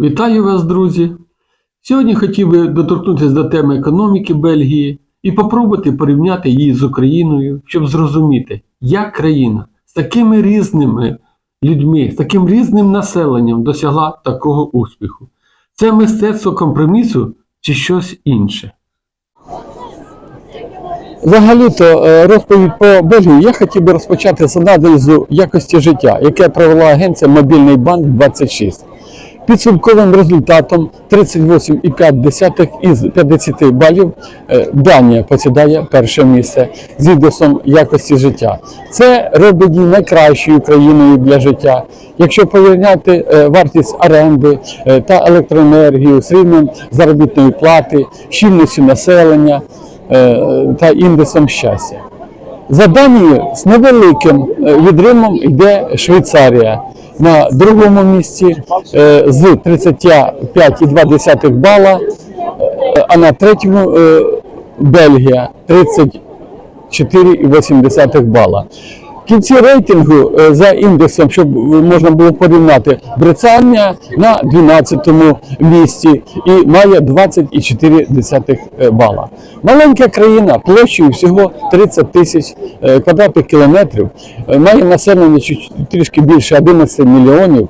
Вітаю вас, друзі! Сьогодні хотів би доторкнутися до теми економіки Бельгії і попробувати порівняти її з Україною, щоб зрозуміти, як країна з такими різними людьми, з таким різним населенням досягла такого успіху. Це мистецтво компромісу чи щось інше? Взагалі-то е, розповідь по Бельгії я хотів би розпочати з аналізу якості життя, яке провела агенція Мобільний банк 26. Підсумковим результатом 38,5 із 50 балів е, Данія посідає перше місце з індексом якості життя. Це робить її найкращою країною для життя. Якщо порівняти е, вартість оренди е, та електроенергію з рівнем заробітної плати, щільністю населення та індексом щастя. За Данією з невеликим відривом йде Швейцарія на другому місці е, з 35,2 бала, е, а на третьому е, Бельгія 34,8 бала. Кінці рейтингу е, за індексом, щоб можна було порівняти, Британія на 12-му місці і має 20,4 бала. Маленька країна площею всього 30 тисяч е, квадратних кілометрів, е, має населення трішки більше 11 мільйонів,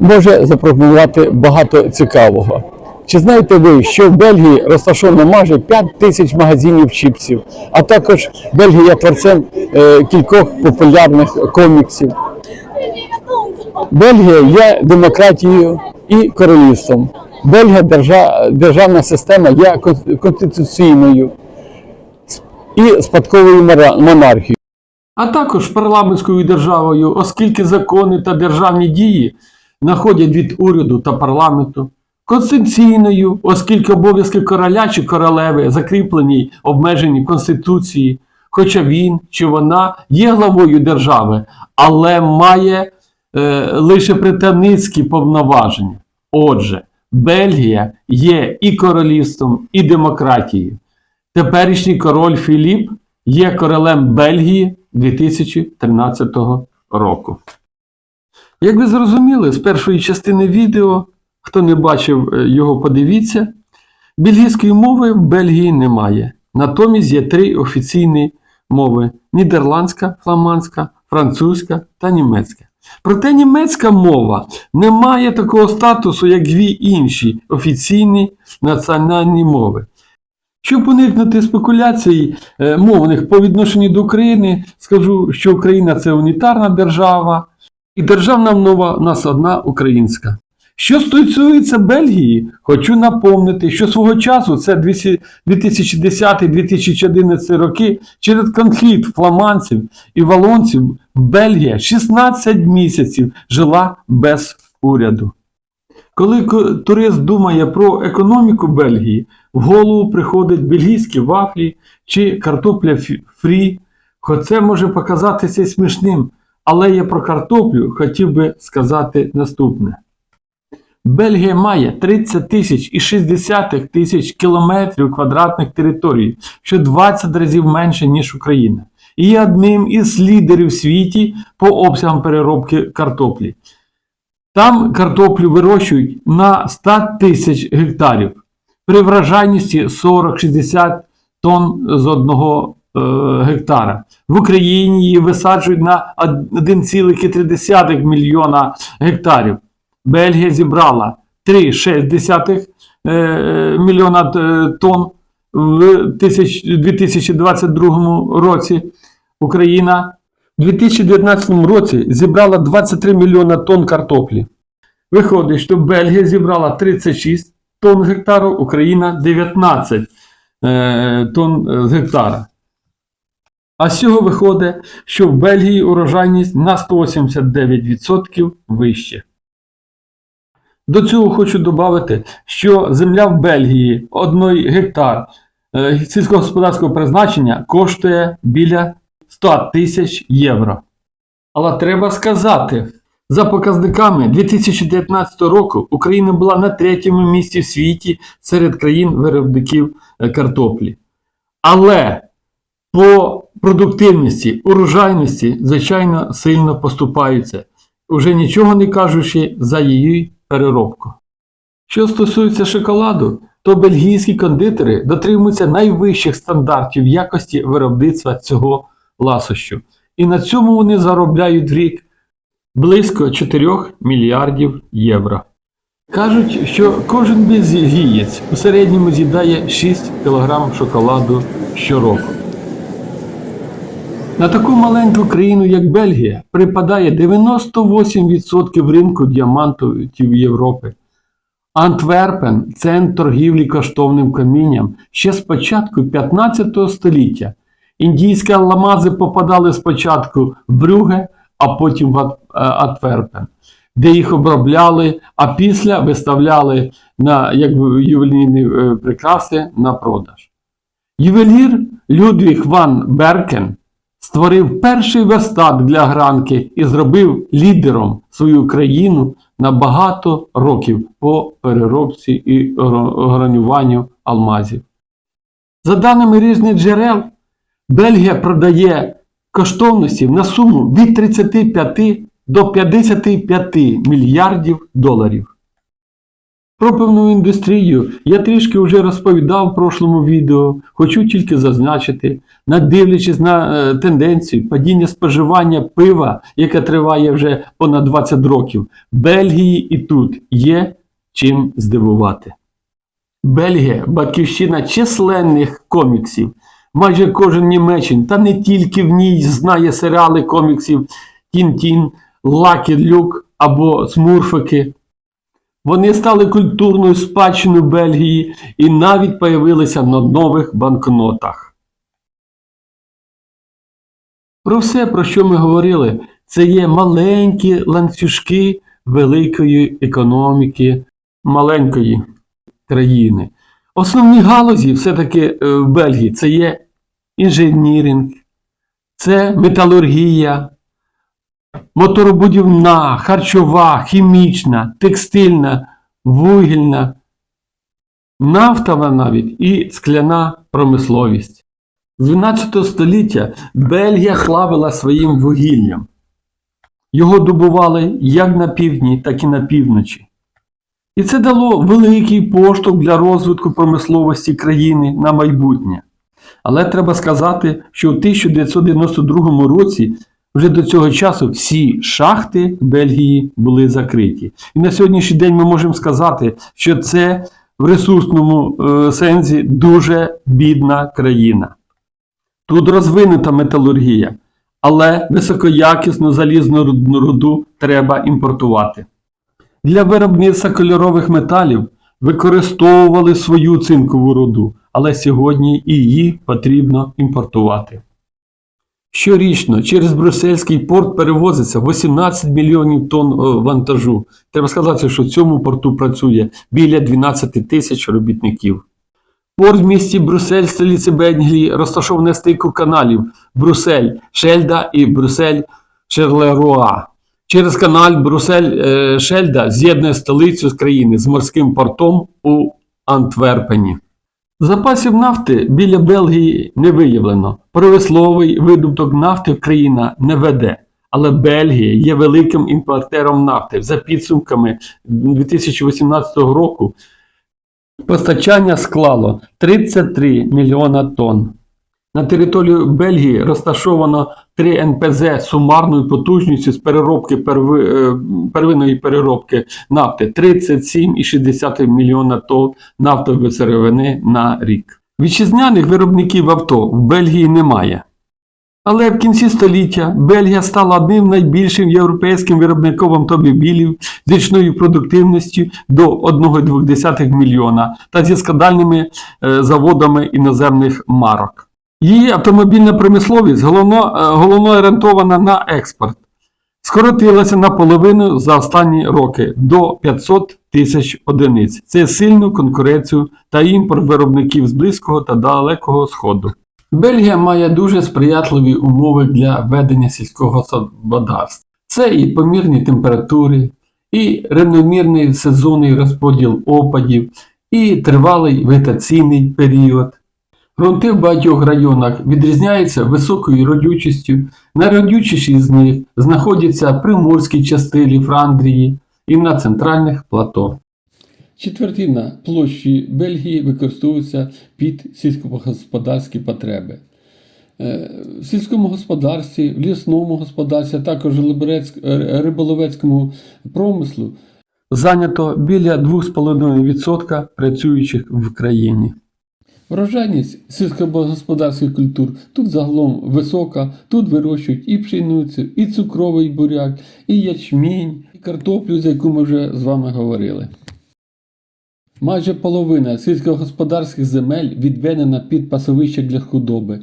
може запропонувати багато цікавого. Чи знаєте ви, що в Бельгії розташовано майже 5 тисяч магазинів чіпсів, а також Бельгія є творцем е, кількох популярних коміксів. Бельгія є демократією і королівством. Бельгія держа- державна система є конституційною і спадковою монархією. а також парламентською державою, оскільки закони та державні дії находять від уряду та парламенту, конституційною, оскільки обов'язки короля чи королеви закріплені обмежені Конституції, хоча він чи вона є главою держави, але має е, лише представницькі повноваження. Отже, Бельгія є і королівством, і демократією. Теперішній король Філіп є королем Бельгії 2013 року. Як ви зрозуміли з першої частини відео, хто не бачив е, його, подивіться, бельгійської мови в Бельгії немає. Натомість є три офіційні мови: нідерландська, фламандська, французька та німецька. Проте німецька мова не має такого статусу, як дві інші офіційні національні мови. Щоб уникнути спекуляцій е, мовних по відношенню до України, скажу, що Україна це унітарна держава, і державна мова у нас одна українська. Що стосується Бельгії, хочу напомнити, що свого часу, це 2010-2011 роки, через конфлікт фламандців і валонців, Бельгія 16 місяців жила без уряду. Коли турист думає про економіку Бельгії, в голову приходять бельгійські вафлі чи картопля фрі. Хоч це може показатися смішним, але я про картоплю хотів би сказати наступне. Бельгія має 30 тисяч і 60 тисяч кілометрів квадратних територій, що 20 разів менше, ніж Україна. І є одним із лідерів в світі по обсягам переробки картоплі. Там картоплю вирощують на 100 тисяч гектарів при вражайності 40-60 тонн з одного е, гектара. В Україні її висаджують на 1,3 мільйона гектарів. Бельгія зібрала 3,6 е, мільйона е, тонн в 2022 році. Україна у 2019 році зібрала 23 мільйона тонн картоплі. Виходить, що Бельгія зібрала 36 тонн гектару, Україна 19 е, тонн з гектара. А з цього виходить, що в Бельгії урожайність на 189% вище. До цього хочу додати, що земля в Бельгії 1 гектар е, сільськогосподарського призначення коштує біля 100 тисяч євро. Але треба сказати, за показниками 2019 року Україна була на третьому місці в світі серед країн-виробників е, картоплі. Але по продуктивності, урожайності, звичайно, сильно поступаються, уже нічого не кажучи за її переробку. Що стосується шоколаду, то бельгійські кондитери дотримуються найвищих стандартів якості виробництва цього ласощу. І на цьому вони заробляють в рік близько 4 мільярдів євро. Кажуть, що кожен бельгієць у середньому з'їдає 6 кг шоколаду щороку. На таку маленьку країну, як Бельгія, припадає 98% ринку діамантів Європи. Антверпен центр торгівлі коштовним камінням ще з початку 15 століття. Індійські алмази попадали спочатку в Брюге, а потім в е, Антверпен, де їх обробляли, а після виставляли на як ювелірні е, прикраси на продаж. Ювелір Людвіг ван Беркен створив перший верстат для гранки і зробив лідером свою країну на багато років по переробці і гранюванню алмазів. За даними різних джерел, Бельгія продає коштовності на суму від 35 до 55 мільярдів доларів. Про певну індустрію я трішки вже розповідав в прошлому відео, хочу тільки зазначити, надивлячись на е, тенденцію падіння споживання пива, яке триває вже понад 20 років, Бельгії і тут є чим здивувати. Бельгія батьківщина численних коміксів. Майже кожен німеччин, та не тільки в ній знає серіали коміксів Тін-Тін, Лакі Люк або Смурфики. Вони стали культурною спадщиною Бельгії і навіть появилися на нових банкнотах. Про все, про що ми говорили, це є маленькі ланцюжки великої економіки маленької країни. Основні галузі все-таки е, в Бельгії це є інженіринг, це металургія, моторобудівна, харчова, хімічна, текстильна, вугільна, нафтова навіть і скляна промисловість. З 12 століття Бельгія славила своїм вугіллям. Його добували як на півдні, так і на півночі. І це дало великий поштовх для розвитку промисловості країни на майбутнє. Але треба сказати, що у 1992 році вже до цього часу всі шахти Бельгії були закриті. І на сьогоднішній день ми можемо сказати, що це в ресурсному е, сенсі дуже бідна країна. Тут розвинута металургія, але високоякісну залізну руд- руду треба імпортувати. Для виробництва кольорових металів використовували свою цинкову руду, але сьогодні її потрібно імпортувати. Щорічно через Брюссельський порт перевозиться 18 мільйонів тонн е, вантажу. Треба сказати, що в цьому порту працює біля 12 тисяч робітників. Порт в місті Брюссель, столиці Бенглії, розташований стику каналів Брюссель, Шельда і Брюссель Шерлеруа. Через канал Брюссель е, Шельда з'єднує столицю з країни з морським портом у Антверпені. Запасів нафти біля Бельгії не виявлено. Промисловий видобуток нафти країна не веде. Але Бельгія є великим імпортером нафти. За підсумками 2018 року постачання склало 33 мільйона тонн. На території Бельгії розташовано 3 НПЗ з сумарною потужністю з переробки перви, е, первинної переробки нафти 37,6 мільйона тонн нафтової сировини на рік. Вітчизняних виробників авто в Бельгії немає. Але в кінці століття Бельгія стала одним найбільшим європейським виробником автомобілів з річною продуктивністю до 1,2 мільйона та зі складальними е, заводами іноземних марок. Її автомобільна промисловість головно, е, головно орієнтована на експорт. Скоротилася наполовину за останні роки до 500 тисяч одиниць. Це сильну конкуренцію та імпорт виробників з Близького та Далекого Сходу. Бельгія має дуже сприятливі умови для ведення сільського господарства. Це і помірні температури, і рівномірний сезонний розподіл опадів, і тривалий вегетаційний період. Грунти в багатьох районах відрізняються високою родючістю. Найродючіші з них знаходяться в приморській частині Франдрії, і на центральних плато. Четвертина площі Бельгії використовується під сільськогосподарські потреби. Е, В сільському господарстві, в лісному господарстві, а також е, риболовецькому промислу Зайнято біля 2,5% працюючих в країні. Врожайність сільськогосподарських культур тут загалом висока, тут вирощують і пшеницю, і цукровий буряк, і ячмінь, і картоплю, за яку ми вже з вами говорили. Майже половина сільськогосподарських земель відведена під пасовище для худоби,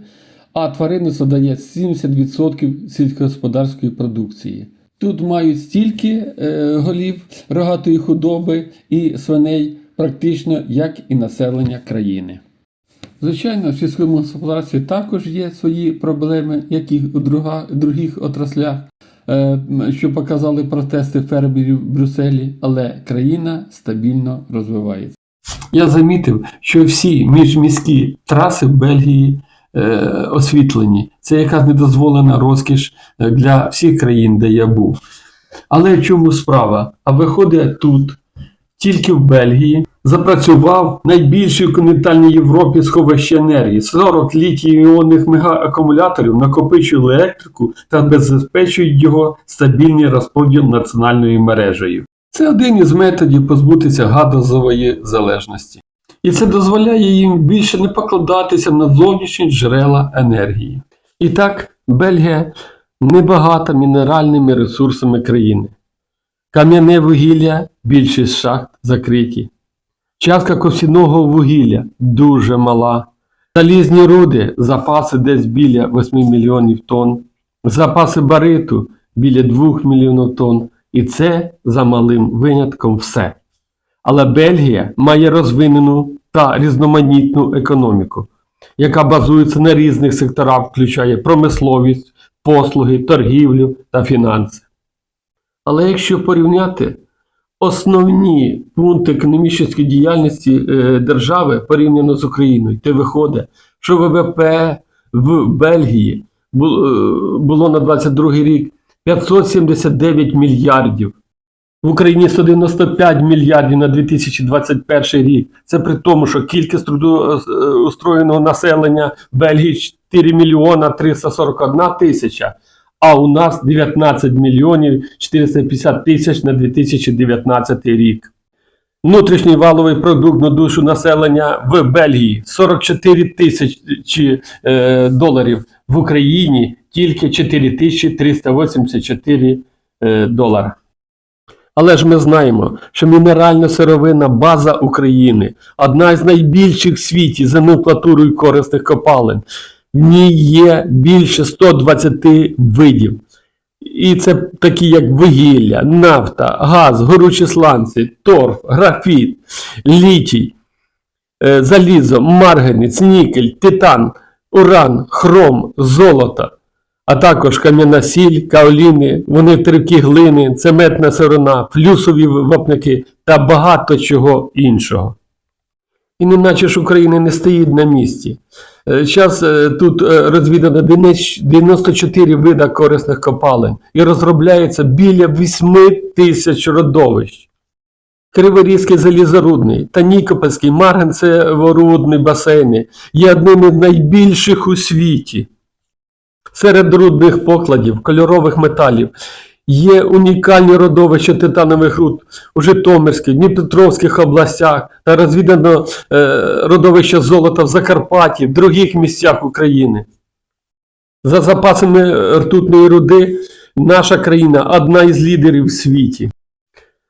а тваринництво дає 70% сільськогосподарської продукції. Тут мають стільки е, голів рогатої худоби і свиней, практично як і населення країни. Звичайно, в сільському господарстві також є свої проблеми, як і у друга, других отраслях, е, що показали протести фермерів в Брюсселі, але країна стабільно розвивається. Я замітив, що всі міжміські траси в Бельгії е, освітлені. Це якась недозволена розкіш е, для всіх країн, де я був. Але в чому справа? А виходить тут, тільки в Бельгії, запрацював найбільший у континентальній Європі сховище енергії. 40 літій-іонних мегаакумуляторів накопичують електрику та забезпечують його стабільний розподіл національною мережею. Це один із методів позбутися газової залежності. І це дозволяє їм більше не покладатися на зовнішні джерела енергії. І так, Бельгія небагата мінеральними ресурсами країни. Кам'яне вугілля, більшість шахт закриті. Частка косяного вугілля дуже мала. Залізні руди, запаси десь біля 8 мільйонів тонн. Запаси бариту біля 2 мільйонів тонн. І це за малим винятком все. Але Бельгія має розвинену та різноманітну економіку, яка базується на різних секторах, включає промисловість, послуги, торгівлю та фінанси. Але якщо порівняти основні пункти економічної діяльності е, держави порівняно з Україною, то виходить, що ВВП в Бельгії е, було на 22 рік 579 мільярдів. В Україні 195 мільярдів на 2021 рік. Це при тому, що кількість трудоустроєного населення в Бельгії 4 мільйона 341 тисяча, а у нас 19 мільйонів 450 тисяч на 2019 рік. Внутрішній валовий продукт на душу населення в Бельгії 44 тисячі е, доларів, в Україні тільки 4384 е, долара. Але ж ми знаємо, що мінеральна сировина база України, одна з найбільших в світі за номенклатурою корисних копалин. Ній є більше 120 видів. І це такі, як вугілля, нафта, газ, горючі сланці, торф, графіт, літій, е, залізо, марганець, нікель, титан, уран, хром, золото, а також кам'яна сіль, каоліни, вони тривкі глини, цементна сирона, плюсові вапняки та багато чого іншого. І неначе ж Україна не стоїть на місці. Зараз тут е, розвідано 94 вида корисних копалин і розробляється біля 8 тисяч родовищ. Криворізький залізорудний та Нікопольський марганцеворудний басейни є одними з найбільших у світі. Серед рудних покладів, кольорових металів є унікальні родовища титанових руд у Житомирській, Дніпропетровських областях та розвідано е, родовища золота в Закарпатті, в других місцях України. За запасами ртутної руди наша країна одна із лідерів в світі.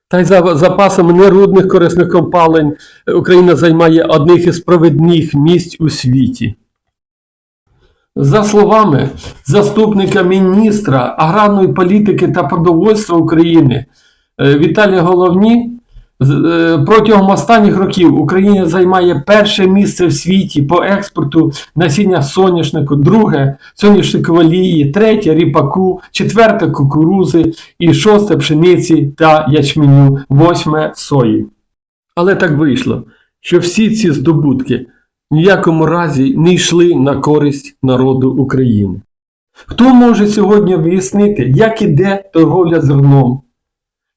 Та й за запасами нерудних корисних компалень Україна займає одних із провідних місць у світі. За словами заступника міністра аграрної політики та продовольства України е, Віталія Головні, е, протягом останніх років Україна займає перше місце в світі по експорту насіння соняшнику, друге соняшникової олії, третє ріпаку, четверте кукурузи і шосте пшениці та ячменю, восьме сої. Але так вийшло, що всі ці здобутки ніякому разі не йшли на користь народу України. Хто може сьогодні об'яснити, як іде торговля зерном?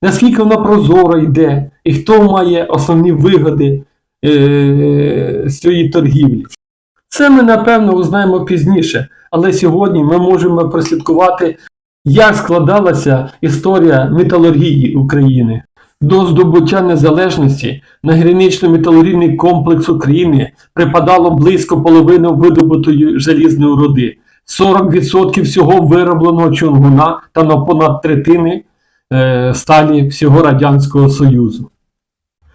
наскільки вона прозоро йде, і хто має основні вигоди е, з цієї торгівлі. Це ми, напевно, узнаємо пізніше, але сьогодні ми можемо прослідкувати, як складалася історія металургії України. До здобуття незалежності на гранично-металургійний комплекс України припадало близько половини видобутої залізної руди, 40% всього виробленого чунгуна та на понад третини е, сталі всього Радянського Союзу.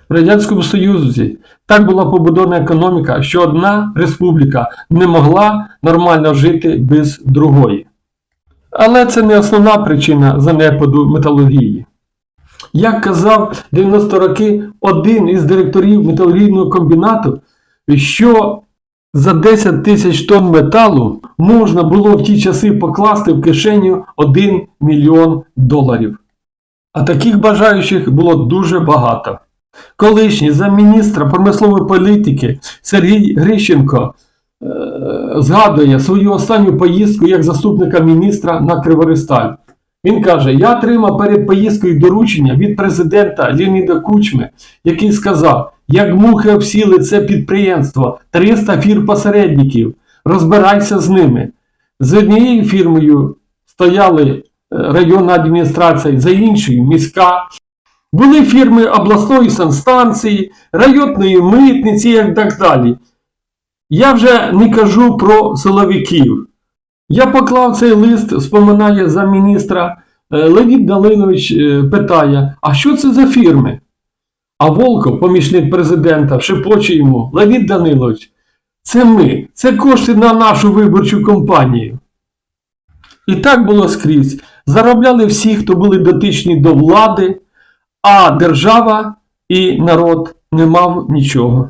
В Радянському Союзі так була побудована економіка, що одна республіка не могла нормально жити без другої. Але це не основна причина занепаду металургії. Як казав 90 роки один із директорів металургійного комбінату, що за 10 тисяч тонн металу можна було в ті часи покласти в кишеню 1 мільйон доларів. А таких бажаючих було дуже багато. Колишній замміністра промислової політики Сергій Грищенко е, згадує свою останню поїздку як заступника міністра на Кривористаль. Він каже: Я отримав перед поїздкою доручення від президента Леоніда Кучми, який сказав: як мухи обсіли це підприємство, 300 фір-посередників, розбирайся з ними. З однією фірмою стояли е, районна адміністрація, за іншою міська. Були фірми обласної санстанції, районної митниці і так далі. Я вже не кажу про силовиків. Я поклав цей лист, споминає замміністра е, Леонід Далинович е, питає: а що це за фірми? А Волков, помічник президента, шепоче йому: Леонід Данилович, це ми, це кошти на нашу виборчу кампанію. І так було скрізь. Заробляли всі, хто були дотичні до влади, а держава і народ не мав нічого.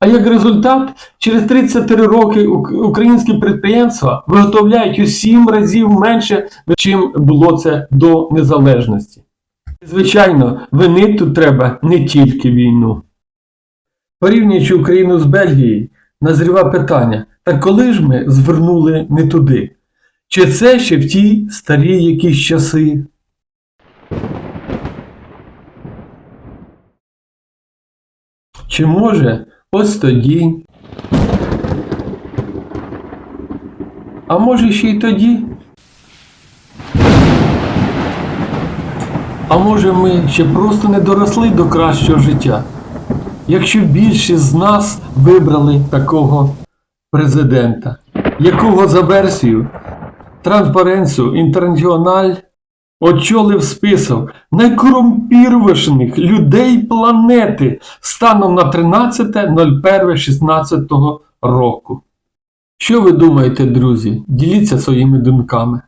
А як результат, через 33 роки українські підприємства виготовляють у 7 разів менше, чим було це до незалежності. Звичайно, винити тут треба не тільки війну. Порівнюючи Україну з Бельгією, назріва питання: так коли ж ми звернули не туди? Чи це ще в ті старі якісь часи? Чи може ось тоді? А може ще й тоді? А може ми ще просто не доросли до кращого життя? Якщо більшість з нас вибрали такого президента, якого за версією Транспаренцію Інтернаціональ очолив список найкорумпірованіших людей планети станом на 13.01.16 року. Що ви думаєте, друзі? Діліться своїми думками.